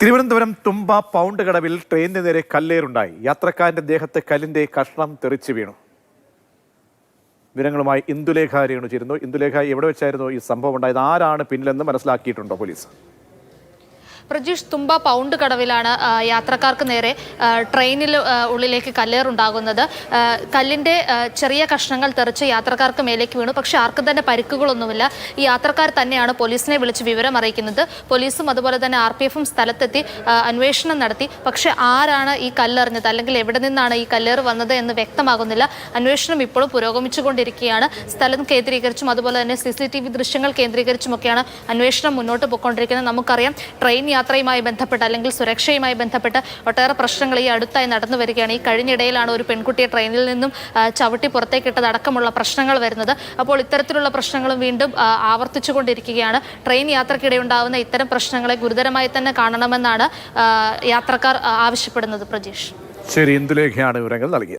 തിരുവനന്തപുരം തുമ്പ pound കടവിൽ ട്രെയിനിന് നേരെ കല്ലേറുണ്ടായി. യാത്രക്കാരന്റെ ദേഹത്ത് കല്ലിന്റെ കഷ്ണം തെറിച്ചു വീണു. വിവരങ്ങളുമായി ഇന്ദുലേഖ രേണു ഇന്ദുലേഖ എവിടെ വെച്ചായിരുന്നു ഈ സംഭവം ഉണ്ടായത്? ആരാണ് പിന്നിലെന്ന് മനസ്സിലാക്കിയിട്ടുണ്ടോ പോലീസ്? പ്രജീഷ് തുമ്പ പൗണ്ട് കടവിലാണ് യാത്രക്കാർക്ക് നേരെ ട്രെയിനിൽ ഉള്ളിലേക്ക് കല്ലേറുണ്ടാകുന്നത്. കല്ലിന്റെ ചെറിയ കഷ്ണങ്ങൾ തെറിച്ച് യാത്രക്കാർക്ക് മേലേക്ക് വീണു. പക്ഷേ ആർക്കും തന്നെ പരിക്കുകളൊന്നുമില്ല. ഈ യാത്രക്കാർ തന്നെയാണ് പോലീസിനെ വിളിച്ച് വിവരം അറിയിക്കുന്നത്. പോലീസും അതുപോലെ തന്നെ ആർ പി എഫും സ്ഥലത്തെത്തി അന്വേഷണം നടത്തി. പക്ഷേ ആരാണ് ഈ കല്ലെറിഞ്ഞത്? അല്ലെങ്കിൽ എവിടെ നിന്നാണ് ഈ കല്ലേറ് വന്നത് എന്ന് വ്യക്തമാകുന്നില്ല. അന്വേഷണം ഇപ്പോഴും പുരോഗമിച്ചുകൊണ്ടിരിക്കുകയാണ്. സ്ഥലം കേന്ദ്രീകരിച്ചും അതുപോലെ തന്നെ സി സി ടി വി ദൃശ്യങ്ങൾ കേന്ദ്രീകരിച്ചുമൊക്കെയാണ് അന്വേഷണം മുന്നോട്ട് പോയിക്കൊണ്ടിരിക്കുന്നത്. നമുക്കറിയാം ട്രെയിൻ യാത്രയുമായി ബന്ധപ്പെട്ട് അല്ലെങ്കിൽ സുരക്ഷയുമായി ബന്ധപ്പെട്ട് ഒട്ടേറെ പ്രശ്നങ്ങൾ ഈ അടുത്തായി നടന്നു വരികയാണ്. ഈ കഴിഞ്ഞിടയിലാണ് ഒരു പെൺകുട്ടിയെ ട്രെയിനിൽ നിന്നും ചവിട്ടി പുറത്തേക്കിട്ടത് അടക്കമുള്ള പ്രശ്നങ്ങൾ വരുന്നത്. അപ്പോൾ ഇത്തരത്തിലുള്ള പ്രശ്നങ്ങളും വീണ്ടും ആവർത്തിച്ചുകൊണ്ടിരിക്കുകയാണ്. ട്രെയിൻ യാത്രക്കിടെ ഉണ്ടാകുന്ന ഇത്തരം പ്രശ്നങ്ങളെ ഗുരുതരമായി തന്നെ കാണണമെന്നാണ് യാത്രക്കാർ ആവശ്യപ്പെടുന്നത്. പ്രജീഷ്. ശരി ഇന്ദുലേഖയാണ് വിവരങ്ങൾ നൽകിയത്.